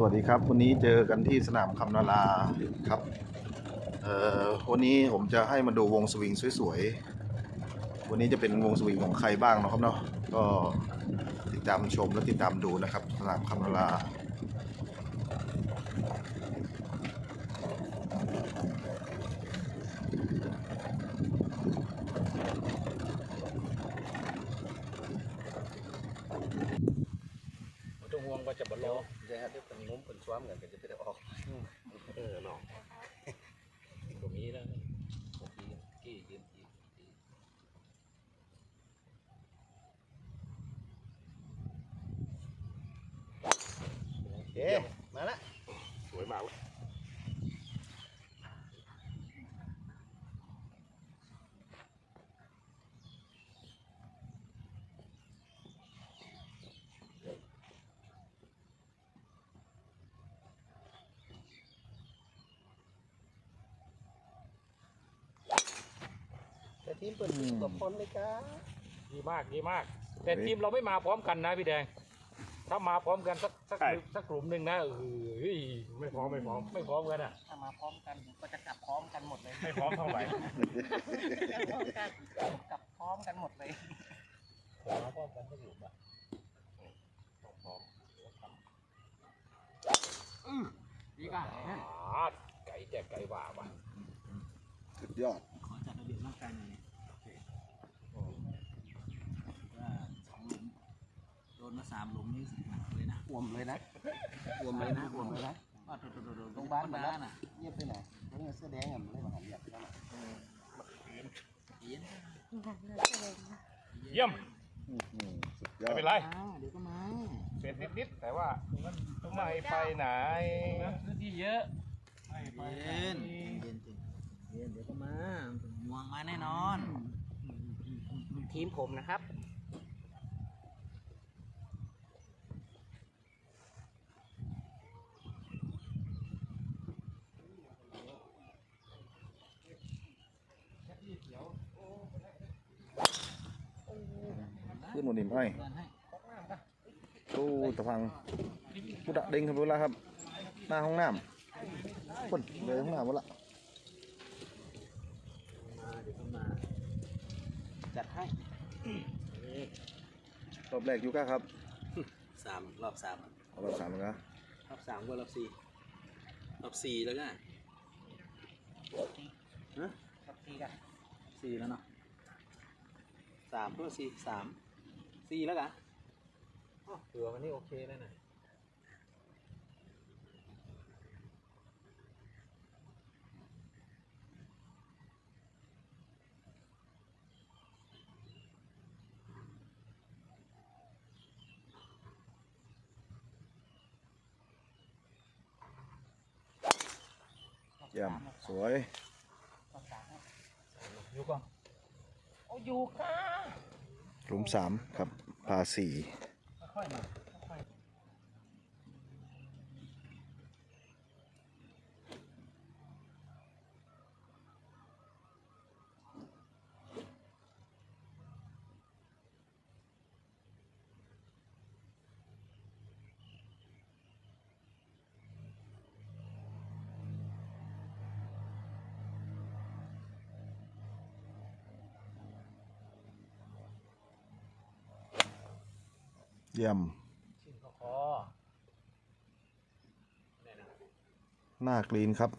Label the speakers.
Speaker 1: สวัสดีครับ วันนี้เจอกันที่สนามคำนาราครับวันนี้ผมจะให้มาดูวงสวิงสวยๆ วันนี้จะเป็นวงสวิงของใครบ้างเนาะครับเนาะก็ติดตามชมและติดตามดูนะครับสนามคำนารา
Speaker 2: บ่ต้องห่วงว่าจะ บ่รอ
Speaker 3: จะให้เป็นงุ้มเป็นซ้อมกันก็จะไปได้ออก
Speaker 2: เออเนาะตรงนี้แล้วนี่กี้ยืนกี้
Speaker 3: เอ๊มาละ
Speaker 2: สวยมากเลย
Speaker 3: ทีมเปิดกับพร้อมเลยครับ
Speaker 2: ดีมากดีมาก แต่ทีมเราไม่มาพร้อมกันนะพี่แดง ถ้ามาพร้อมกันสักสักสักกลุ่มหนึ่งนะเออเฮ้ยไม่พร้อมไม่พร้อมไม่พร้อมกันอะ
Speaker 4: ถ้ามาพร้อมกันก็จะกลับพร้อมกันหมดเลย
Speaker 2: ไม่พร้อมเท่าไหร่
Speaker 4: พร้อมกันกลับพร้อมกันหมดเลย
Speaker 2: มาพร้อมกันสักกลุ่มอะต้องพร้อม
Speaker 4: ดีก่ะ
Speaker 2: อ่าไก่แจกไก่ว่าว่ะ
Speaker 1: สุดยอด
Speaker 4: ขอจัดระเบียบร่างกายหน่อยว่าสองหลุมโดนมา สามหลุมนี่หนักเลยนะ
Speaker 3: อ่วมเลยนะอ่วมเลยนะอ่วมเลยนะ
Speaker 4: ว่าโดนโดนโดน
Speaker 3: โรงพยาบาล
Speaker 4: ธรรม
Speaker 3: มา
Speaker 4: ดา
Speaker 3: แล้ว
Speaker 4: น่ะ
Speaker 3: เงียบไปไหนแล้วเงินเสื้อแดงอะมันเลยมาหันเหยียบกัน
Speaker 4: เย็น
Speaker 2: เยี่ยม
Speaker 1: สุดยอ
Speaker 2: ไม่
Speaker 1: ด
Speaker 2: เป็นไร
Speaker 4: อ่าเดี๋ยวก็มา
Speaker 2: เสร็จนิดๆแต่ว่าไม่ไปไหนพื้นที่เยอะ
Speaker 4: เย็นเย็นจริงเย็นเดี๋ยวก็มาห่วงมาแน่นอน ทีมผมนะครับ
Speaker 1: ขึ้นบนหิมให้
Speaker 4: เงินให้
Speaker 1: ตู้ตะพังผู้ดะเด้งครับเวลาครับ หน้าห้องน้ำคนเลยห้องน้ำหมดละ
Speaker 4: มาเดี๋ยวก็มาจัดให้
Speaker 1: รอบแรกอยู่ก้าครับ
Speaker 4: สามรอบสาม
Speaker 1: เอารอบสามแล้วนะ
Speaker 4: รอบสามก็รอบสี่รอบสี่แล้วก็ฮะรอบสี่กันสี่แล้วเนาะสามก็สี่สาม สี่แล้วกัน
Speaker 2: เผื่อวันนี้โอเคแล้วนะ
Speaker 1: เยี่ยมสวย
Speaker 2: อยู่ก่อน
Speaker 4: โอ้อยู่ค่ะ
Speaker 1: หลุมสามครับพาสี่
Speaker 4: ค่อยๆมาค่อย
Speaker 1: เยี่ยม
Speaker 2: ชิ้นคอ
Speaker 1: หน้ากรีนครับ